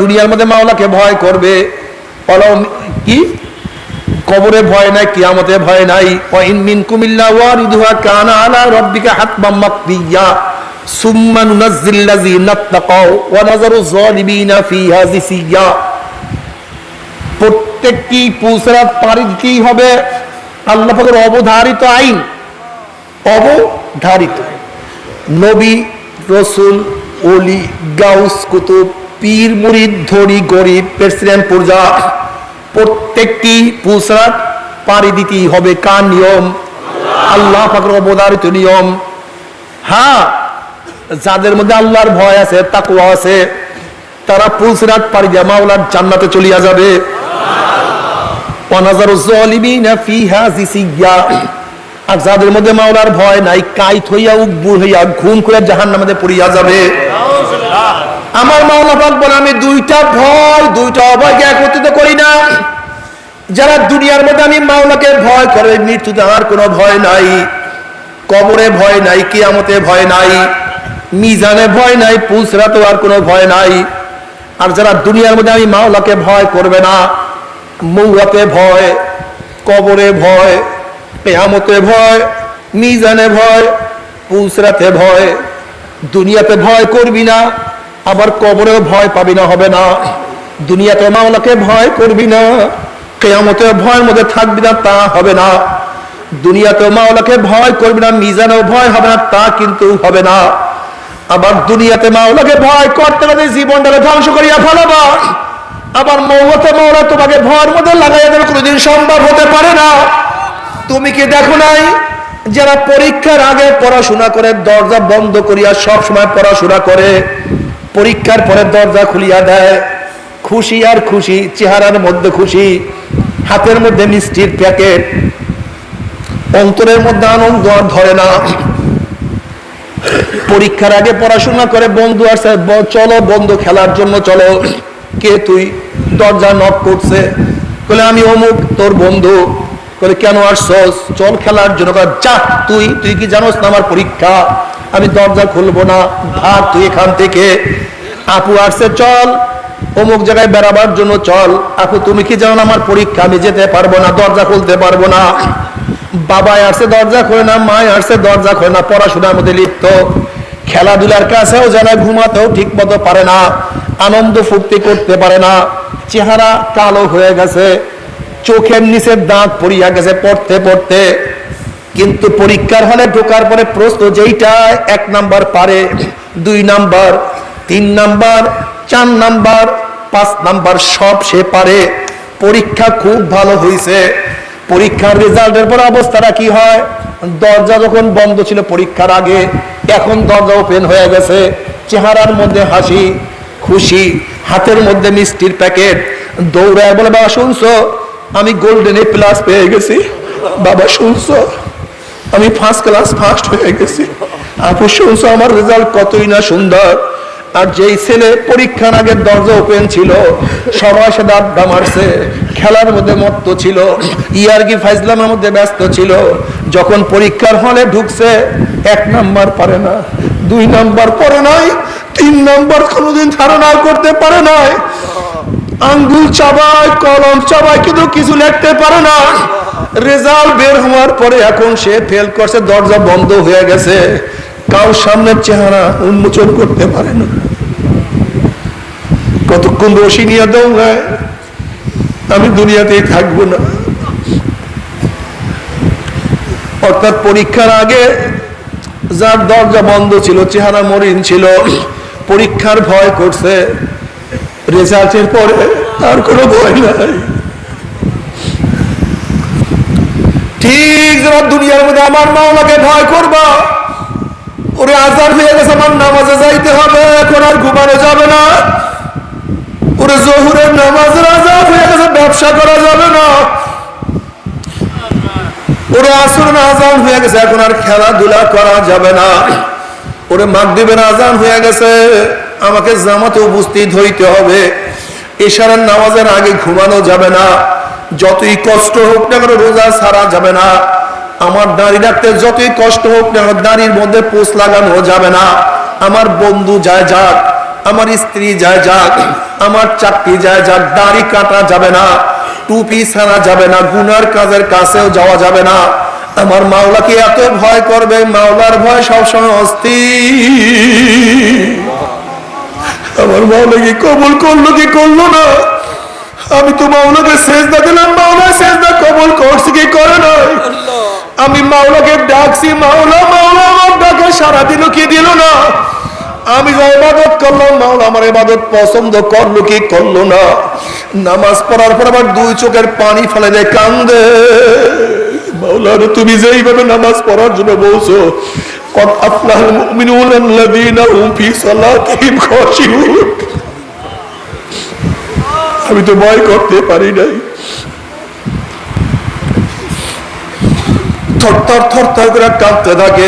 দুনিয়ার মধ্যে মাওলাকে ভয় করবে। কি? কবরে ভয় নাই, কিয়ামতে ভয় নাই। মিনকুম ইল্লা ওয়ারিদুহা কানা আলা রাব্বিকা মাকদিয়া। সুম্মা নুনাজ্জিল তাকাও ওয়া নাযারু যালিমিনা প্রত্যেকটি পুসরাত পাড়ি দিতেই হবে আল্লাহ পাকের অবধারিত আইন অবধারিত নবী রসুল ওলি গাউস কুতুব পীর, মুরিদ, ধনী, গরিব, প্রেসিডেন্ট পূজা প্রত্যেকটি পুসরাত পাড়ি দিতেই হবে। কার নিয়ম? আল্লাহ পাকের অবধারিত নিয়ম। হ্যাঁ যাদের মধ্যে আল্লাহর ভয় আছে তাকুয়া আছে, তারা পুলসিরাত পাড়ি দিয়ে মাওলার জান্নাতে চলিয়া যাবে। আর যাদের মধ্যে মাওলার ভয় নাই, কাইত হইয়া, উকবুর হইয়া, ঘুম করে জাহান্নামে পড়িয়া যাবে। আমার মাওলা পাক বলে আমি দুইটা ভয়, দুইটা অভয়কে একত্রিত করি না। যারা দুনিয়ার মধ্যে আমি মাওলাকে ভয় করে, মৃত্যুতে আর কোনো ভয় নাই, কবরে ভয় নাই, কিয়ামতে ভয় নাই, মিজানে ভয় নাই পুসরাতেও আর কোনো ভয় নাই। আর যারা দুনিয়ার মধ্যে আমি মাওলাকে ভয় করবে না, মৌরাতে ভয়, কবরে ভয়, কেয়ামতে ভয়, মিজানে ভয় পুসরাতে ভয়, দুনিয়াতে ভয় করবি না। আবার কবরেও ভয় পাবি না, হবে না। দুনিয়াতে মাওলাকে ভয় করবি না, কেয়ামতে ভয়ের মধ্যে থাকবি না, তা হবে না। দুনিয়াতে মাওলাকে ভয় করবি না, মিজানেও ভয় হবে না, তা কিন্তু হবে না। আবার দুনিয়াতে মাওলাকে ভয় করতে গেলে জীবনটাকে ধ্বংস করিয়া ফেলাবা। আবার মৌতে মৌলা তোমাকে ভয়ের মধ্যে লাগাইয়া দেবে, কোনোদিন সম্ভব হতে পারে না। তুমি কি দেখো নাই, যারা পরীক্ষার আগে পড়াশোনা করে, দরজা বন্ধ করিয়া সব সময় পড়াশোনা করে? পরীক্ষার পরে দরজা খুলিয়া দেয়। খুশি আর খুশি, চেহারার মধ্যে খুশি, হাতের মধ্যে মিষ্টির প্যাকেট। অন্তরের মধ্যে আনন্দ আর ধরে না। পরীক্ষার আগে পড়াশোনা করে বন্ধু ব- চলো বন্ধু, খেলার জন্য চলো। কে তুই? দরজা নক করছে। বলে আমি অমুক, তোর বন্ধু। বলে কেন আসছস? চল খেলার জন্য। যা, তুই তুই কি জানোস না আমার পরীক্ষা? আমি দরজা খুলবো না ভাগ তুই এখান থেকে। আপু আসছে, চল। অমুক জায়গায় বেড়াবার জন্য চল। আপু, তুমি কি জানো আমার পরীক্ষা? আমি যেতে পারব না, দরজা খুলতে পারব না। বাবাই আসছে, দরজা খোলে না মায় আসছে, দরজা খোলে না, পড়াশোনার মধ্যে লিপ্ত। খেলাধুলার কাছেও যারা ঘুমাতেও ঠিক মতো পারে না, আনন্দ ফুর্তি করতে পারে না। চেহারা কালো হয়ে গেছে, চোখের নিচের দাঁত পড়িয়া গেছে, পড়তে পড়তে। কিন্তু পরীক্ষার হলে ঢোকার পরে প্রশ্ন যেইটা এক নাম্বার পারে, দুই নাম্বার, তিন নাম্বার, চার নাম্বার, পাঁচ নাম্বার, সব সে পারে। পরীক্ষা খুব ভালো হয়েছে পরীক্ষার রেজাল্টের পর অবস্থাটা কি হয়? দরজা যখন বন্ধ ছিল পরীক্ষার আগে, এখন দরজা ওপেন হয়ে গেছে। চেহারার মধ্যে হাসি, খুশি, হাতের মধ্যে মিষ্টির প্যাকেট। দৌড়ায় বলে, বাবা, শুনছো? আমি গোল্ডেন এ প্লাস পেয়ে গেছি। বাবা, শুনছো? আমি ফার্স্ট ক্লাস ফার্স্ট হয়ে গেছি। আপু শুনছো আমার রেজাল্ট কতই না সুন্দর। আর যেই ছেলে পরীক্ষার আগে দরজা ওপেন ছিল, সবার সাথে আড্ডা মারছে, খেলার মধ্যে মত্ত ছিল ইয়ারগি ফাইজলামের মধ্যে ব্যস্ত ছিল, যখন পরীক্ষার হলে ঢুকছে, এক নাম্বার পারে না, দুই নাম্বার পরে নাই তিন নাম্বার কোনোদিন ধারণা করতে পারে নাই। আঙ্গুল চাবায়, কলম চাবায়, কিন্তু কিছু লিখতে পারে না। রেজাল্ট বের হওয়ার পরে এখন সে ফেল করছে, দরজা বন্ধ হয়ে গেছে। কাউ সামনের চেহারা উন্মোচন করতে পারে না। কতক্ষণ রশি নিয়ে দৌড়ায়, আমি দুনিয়াতেই থাকব না। অর্থাৎ পরীক্ষার আগে যার দরজা বন্ধ ছিল, চেহারা মরিন ছিল পরীক্ষার ভয় করছে। রেজাল্টের পরে আর কোনো ভয় নাই। ঠিক যারা দুনিয়ার মধ্যে আমার মাওলাকে ভয় করবা। ওরে আজার হয়ে গেছে, আমার নামাজে যাইতে হবে, এখন আর ঘুমানো যাবে না। ওরে জহুরের নামাজের আজাদ হয়ে গেছে, ব্যবসা করা যাবে না। ওরে আসরের আজান হয়ে গেছে, এখন আর খেলাধুলা করা যাবে না। ওরে মাগরিবের আজান হয়ে গেছে, আমাকে জামাতে উপস্থিত হইতে হবে। এশারার নামাজের আগে ঘুমানো যাবে না, যতই কষ্ট হোক না কেন রোজা ছাড়া যাবে না। আমার দাড়ি রাখতে যতই কষ্ট হোক না কেন দাড়ির মধ্যে পোষ লাগানো যাবে না। আমার বন্ধু যায় যাক, আমার স্ত্রী যায় যাক, আমার চাকরি যায় যাক, দাড়ি কাটা যাবে না, টুপি ছাড়া যাবে না, গুনার কাজের কাছেও যাওয়া যাবে না। আমার মাওলাকে এত ভয় করবে, মাওলার ভয় সবসময় অস্থির। আমার মাওলা কি কবল করল কি করল না? আমি তো মাওলাকে সেজদা দিলাম মাওলা সেজদা কবল করছি কি করে না? আমি মাওলাকে ডাকছি, মাওলা মাওলা, আমার ডাকে সারা দিল কি দিল না। আমি যা ইবাদত করলাম মাওলা আমার ইবাদত পছন্দ করলো কি করলো না নামাজ পড়ার পর আবার দুই চোখের পানি ফেলে দেয় কান্দে মাওলা রে, তুমি যেইভাবে নামাজ পড়ার জন্য বলছো قد أفلح المؤمنون الذين هم في صلاتهم خاشعون আমি তো ভয় করতে পারি নাই থরথর থরথর করে কাঁপতে থাকে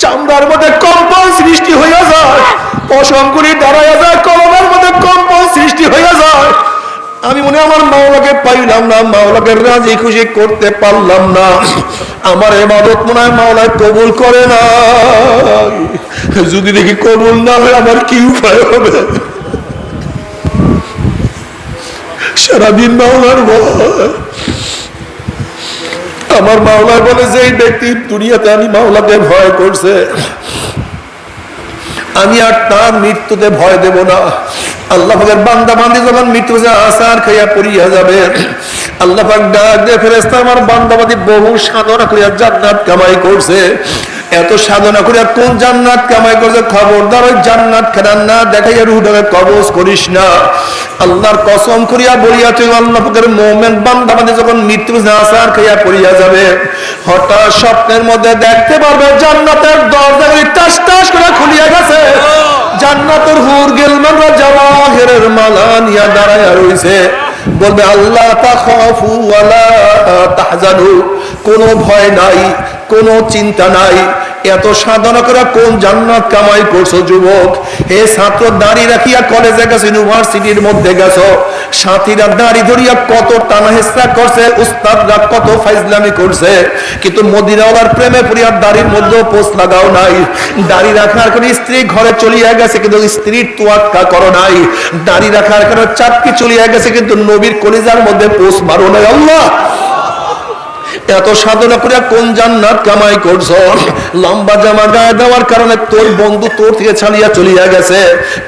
চামড়ার মধ্যে কম্পন সৃষ্টি হইয়া যায়। পশঙ্কুরি দাঁড়াইয়া যায়, কলমের মধ্যে কম্পন সৃষ্টি হইয়া যায়। আমি মনে আমার মাওলাকে পাইলাম না, মাওলাকে রাজি খুশি করতে পারলাম না। আমার এবাদত মনে হয় মাওলায় কবুল করে না যদি দেখি কবুল না হয়, আমার কি উপায় হবে? সারাদিন মাওলার ভয়। আমার মাওলা বলে যে ব্যক্তি দুনিয়াতে আমি মাওলাকে ভয় করছে, আমি আর তার মৃত্যুতে ভয় দেব না। আল্লাহ বান্দা, বান্দি যখন মৃত্যু আসার খাইয়া পড়িয়া যাবে আল্লাহ ফেরেস্তা আমার বহু সাধনা করিয়া জান্নাত কামাই করছে। এত সাধনা করিয়া কোন জান্নাত কামাই করছে? খবরদার ওই জান্নাত খেলার না রুহটাকে কবজ করিস না। আল্লাহর কসম করিয়া বলিয়া তুই আল্লাহ পাকের বান্দাবাদী যখন মৃত্যু আসার খাইয়া পড়িয়া যাবে, হঠাৎ স্বপ্নের মধ্যে দেখতে পারবে জান্নাতের দরজাগুলি করে খুলিয়া গেছে। জান্নাতের হুর গেলমানরা জাওয়াহিরের মালা নিয়া দাঁড়ায়া রইছে। বলবে আল্লাহ তাখাফু ওয়ালা তাহজানু কোনো ভয় নাই। কোনো চিন্তা নাই। এত সাধনা করে কোন জান্নাত কামাই করছ, যুবক? হে ছাত্র দাঁড়িয়ে রাখিয়া কলেজে গেছো, ইউনিভার্সিটির মধ্যে গেছো। সাথীরা দাঁড়ি ধরিয়া কত টানা হেসরা করছে, উস্তাদরা কত ফাইজলামি করছে। কিন্তু মদিনাওয়ালার প্রেমে পড়িয়া দাড়ির মধ্যে পোষ লাগাও নাই। দাড়ি রাখার করে স্ত্রী ঘরে চলিয়া গেছে, কিন্তু স্ত্রীর তোয়াক্কা করো নাই। দাড়ি রাখার কারণে চাপকি চলিয়া গেছে, কিন্তু নবীর কলিজার মধ্যে পোষ মারো নাই, আল্লাহ। এত সাধনা করে কোন জান্নাত কামাই করছ? লম্বা জামা গায়ে দেওয়ার কারণে তোর বন্ধু তোর থেকে ছাড়িয়া চলিয়া গেছে।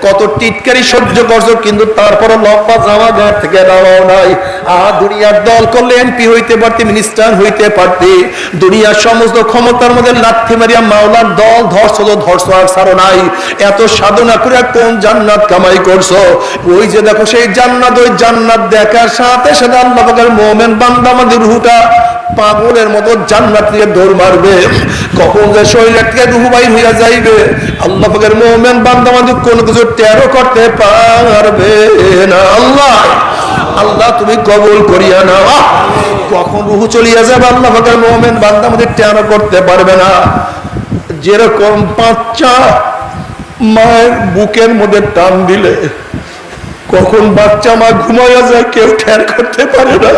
কত টিটকারি সহ্য করছ, কিন্তু তারপরে লম্বা জামা গায়ে থেকে দেওয়াও নাই। আ দুনিয়ার দল করলে এমপি হইতে পারতি, মিনিস্টার হইতে পারতি। দুনিয়ার সমস্ত ক্ষমতার মধ্যে লাথি মারিয়া মাওলার দল ধরছো তো ধরছো আর ছাড়ো নাই। এত সাধনা করে কোন জান্নাত কামাই করছ? ওই যে দেখো সেই জান্নাত, ওই জান্নাত দেখার সাথে সাথে আল্লাহ মোমেন বান্দা আমাদের রুহুটা পাগলের মতো জান্নাত থেকে দৌড় মারবে। কখন যে শরীরের থেকে রুহু বাইর হইয়া যাইবে। আল্লাহ পাকের মোমেন বান্দা আমাদের কোনো কিছু টেরো করতে পারবে না। আল্লাহ আল্লাহ তুমি কবুল করিয়া নাও। কখন রুহু চলিয়া যাবে আল্লাহ পাকের মোমেন বান্দা আমাদের টেরো করতে পারবে না। যেরকম বাচ্চা মায়ের বুকের মধ্যে টান দিলে, কখন বাচ্চা মা ঘুমাইয়া যায় কেউ ঠের করতে পারে না।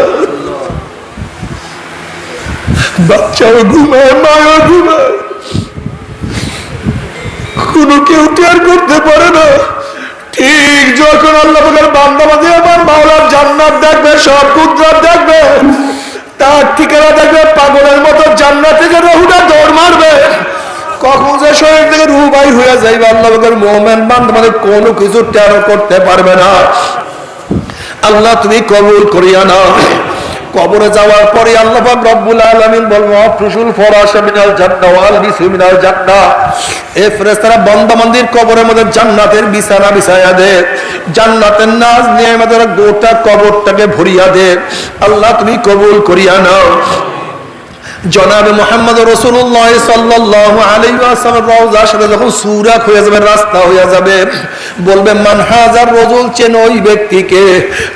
বাচ্চাও ঘুমায় মাও ঘুমায়। কোনো কেউ টের করতে পারে না। ঠিক যখন আল্লাহ পাকের বান্দা বাঁধে আমার মাওলার জান্নাত দেখবে, সব কুদরত দেখবে, তার ঠিকানা দেখবে, পাগলের মতো জান্নাত থেকে রহুটা দৌড় মারবে। কখন যে শরীর থেকে রুহ বাই হয়ে যাইবে, আল্লাহ মোহামেন বান্দা মানে কোনো কিছু টেরো করতে পারবে না। আল্লাহ তুমি কবুল করিয়া নাও। কবরে যাওয়ার পরে আল্লাহ পাক রব্বুল আলামিন বলব ফরাসমিনাল ফরাশা মিনাল ওয়াল বিসু মিনাল জান্নাহ। ফেরেশতারা বান্দা মন্দির কবরের মধ্যে জান্নাতের বিছানা বিছায়া দে, জান্নাতের নাজ নিয়ে আমাদের গোটা কবরটাকে ভরিয়া দে। আল্লাহ, তুমি কবুল করিয়া নাও। জনাবে মোহাম্মদ রসুল্লাহ সাল্লাহ রওজার সাথে যখন সুরাক হয়ে যাবে, রাস্তা হয়ে যাবে, বলবে মানহাজার রজুল চেন ওই ব্যক্তিকে।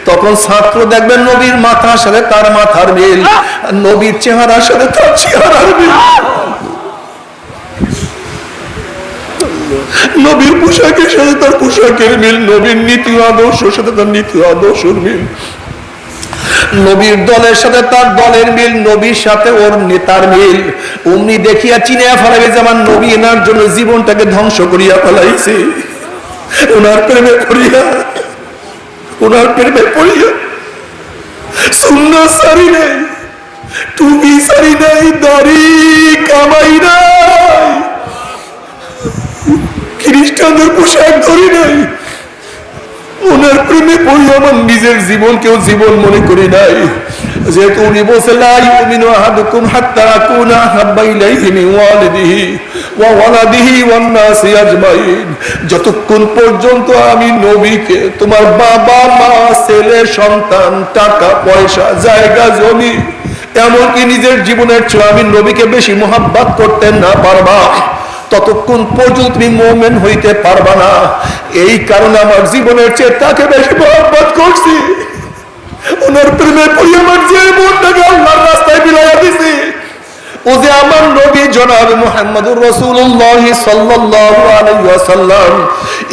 তখন ছাত্র দেখবে নবীর মাথার সাথে তার মাথার মিল, নবীর চেহারার সাথে তার চেহারার মিল। নবীর পোশাকের সাথে তার পোশাকের মিল, নবীর নীতি আদর্শের সাথে তার নীতি আদর্শের মিল। নবীর দলের সাথে তার দলের মিল, নবীর সাথে ওর নেতার মিল। অমনি দেখিয়া চিনিয়া ফেলাবে যে আমার নবী এনার জন্য জীবনটাকে ধ্বংস করিয়া ফেলাইছে। ওনার প্রেমে পড়িয়া ওনার প্রেমে পড়িয়া। শূন্য সারি নেই, টুপি সারি নেই, দাড়ি কামাই নাই। খ্রিস্টানদের পোশাক ধরি নাই। ওনার প্রেমে পড়ি, আমার নিজের জীবনকেও জীবন মনে করি নাই। যতক্ষণ পর্যন্ত আমি নবীকে, তোমার বাবা, মা, ছেলে, সন্তান, টাকা, পয়সা, জায়গা, জমি, এমনকি নিজের জীবনের চেয়ে আমি নবীকে বেশি মোহাব্বত করতে না পারবা। ততক্ষণ পর্যন্ত তুমি মোমেন হইতে পারবা না। এই কারণে আমার জীবনের চেয়ে তাকে বেশি মহব্বত করছি। ওনার প্রেমে পড়ি আমার যে মনটাকে আল্লাহর রাস্তায় বিলাইয়া দিছি। ও যে আমার নবী জনাব আলাইহি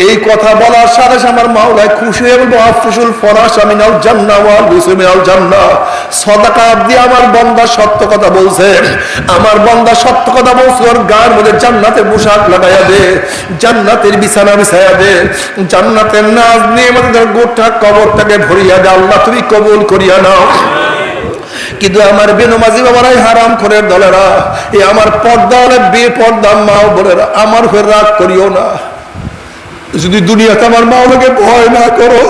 এই কথা বলার সাথে আমার মাওলায় খুশি আফসুল ফরাশ আমিনাল জান্নাহ ওয়াল বিসমিনাল জান্নাহ সাদাকা দিয়ে আমার বান্দা সত্য কথা বলছে আমার বান্দা সত্য কথা বলছে, ওর গায়ের মধ্যে জান্নাতের পোশাক লাগাইয়া দে, জান্নাতের বিছানা বিছাইয়া দে, জান্নাতের নাজ নিয়ে গোটা কবরটাকে ভরিয়া দে। আল্লাহ তুমি কবুল করিয়া নাও। কিন্তু আমার বেনমাজি বাবারাই হারাম করে দলেরা। এ আমার পর্দা হলে বেপর্দা মাও বলেরা আমার হয়ে রাগ করিও না। যদি দুনিয়াতে আমার মা মাওলাকে ভয় না করো,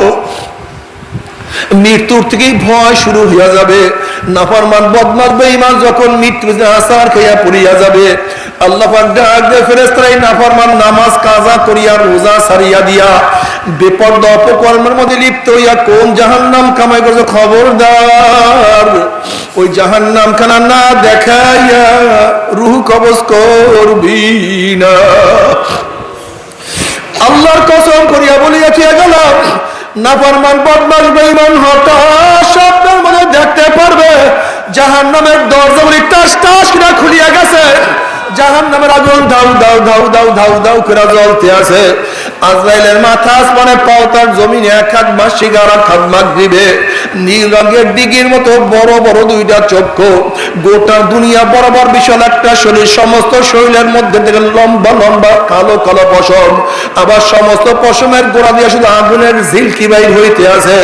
মৃত্যুর থেকেই ভয় শুরু হইয়া যাবে। নাফরমান বদমাস বেঈমান যখন মৃত্যু আসার খাইয়া পড়িয়া যাবে, আল্লাহ পাক ডাক ফেরেশতারা নাফরমান নামাজ কাজা করিয়া রোজা সারিয়া দিয়া বেপরদা অপকর্মের মধ্যে লিপ্ত হইয়া কোন জাহান্নাম কামাই করছে খবরদার? ওই জাহান্নাম খানা না দেখাইয়া রুহ কবজ করবি না। আল্লাহর কসম করিয়া বলিয়াছি গেলাম, নাফরমান বদমাস বেঈমান, হতাশ শব্দের মধ্যে দেখতে পারবে জাহান নামের দরজাগুলি টাস টাস করে খুলিয়া গেছে জাহান নামের আগুন ধাউ ধাউ ধাউ ধাউ ধাউ দাউ করে জ্বলতে আছে। আজরাইলের মাথা আসমানে পাও জমিনে এক হাত মাসিক আর এক হাত মাগরিবে। নীল রঙের দিঘির মতো বড় বড় দুইটা চক্ষু। গোটা দুনিয়া বরাবর বিশাল একটা শরীর। সমস্ত শরীরের মধ্যে থেকে লম্বা লম্বা কালো কালো পশম। আবার সমস্ত পশমের গোড়া দিয়ে শুধু আগুনের ঝিলকি বাইর হইতে আছে।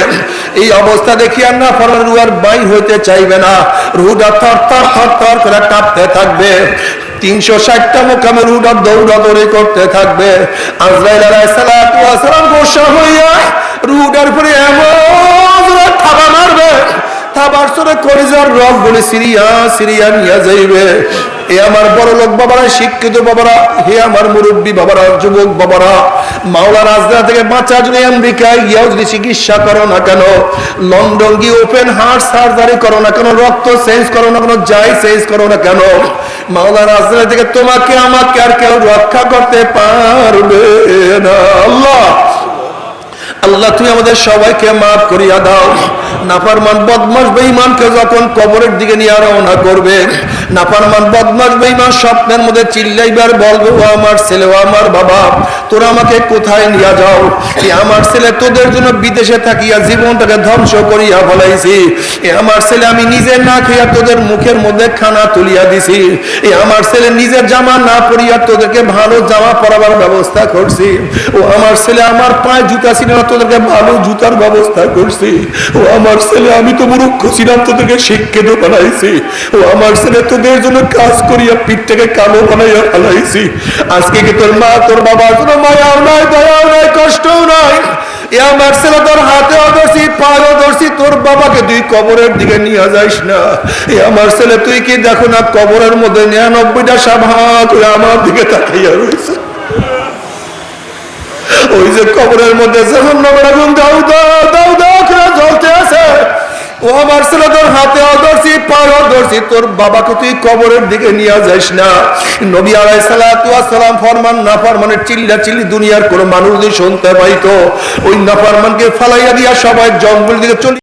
এই অবস্থা দেখি আর না ফলের রুয়ার বাইর হইতে চাইবে না। রুটা থর থর থর থর করে কাঁপতে থাকবে। তিনশো ষাটটা মোকামে দৌড়া দৌড়াদৌড়ি করতে থাকবে। আজরাইল আলাইসালাম গোসা হইয়া রুডের পরে এমন থাবা মারবে, থাবার সরে করিজার রং বলে সিরিয়া সিরিয়া নিয়ে যাইবে। এ আমার বড় লোক বাবারা, শিক্ষিত বাবারা, হে আমার মুরব্বী বাবারা, যুবক বাবারা মাওলা রাজদা থেকে বাঁচা যদি আমেরিকায় গিয়েও যদি চিকিৎসা করো না কেন, লন্ডন গিয়ে ওপেন হার্ট সার্জারি করো না কেন, রক্ত চেঞ্জ করো না কেন, যাই চেঞ্জ করো না কেন মাওলা রাজদা থেকে তোমাকে আমাকে আর কেউ রক্ষা করতে পারবে না। আল্লাহ আল্লাহ, তুমি আমাদের সবাইকে মাফ করিয়া দাও। নাফারমান বদমাস বেঈমানকে যখন কবরের দিকে নিয়ে রওনা করবে, নাফারমান বদমাস বেঈমান স্বপ্নের মধ্যে চিল্লাইবার বলবে ও আমার ছেলে, ও আমার বাবা, তোরা আমাকে কোথায় নিয়ে যাও? এ আমার ছেলে, তোদের জন্য বিদেশে থাকিয়া জীবনটাকে ধ্বংস করিয়া ফলাইছি। এ আমার ছেলে, আমি নিজে না খাইয়া তোদের মুখের মধ্যে খানা তুলিয়া দিছি। এ আমার ছেলে নিজের জামা না পরিয়া তোদেরকে ভালো জামা পরাবার ব্যবস্থা করছি। ও আমার ছেলে, আমার পায়ে জুতা ছিল না তোদেরকে ভালো জুতার ব্যবস্থা করছি। ও আমার ছেলে, আমি তো মূর্খ ছিলাম, তোদেরকে শিক্ষিত বানাইছি। ও আমার ছেলে, তোদের জন্য কাজ করিয়া পিঠটাকে কালো বানাইয়া ফেলাইছি। আজকে কি তোর মা, তোর বাবার জন্য মায়াও নাই, দয়াও নাই, কষ্টও নাই? আমার ছেলে তুই আমার ছেলে, তুই কি দেখো না কবরের মধ্যে নিরানব্বইটা সাভা করে আমার দিকে তাকাইয়া রয়েছে ওই যে কবরের মধ্যে ও আমার ছেলে তোর হাতে তোর বাবাকে তুই কবরের দিকে নিয়ে যাস না। নবী আলাই সালাম ফরমান না ফরমানের চিল্লা চিল্লি দুনিয়ার কোনো মানুষ যদি শুনতে পাইতো, ওই নাফরমানকে ফালাইয়া দিয়া সবাই জঙ্গল দিকে চলে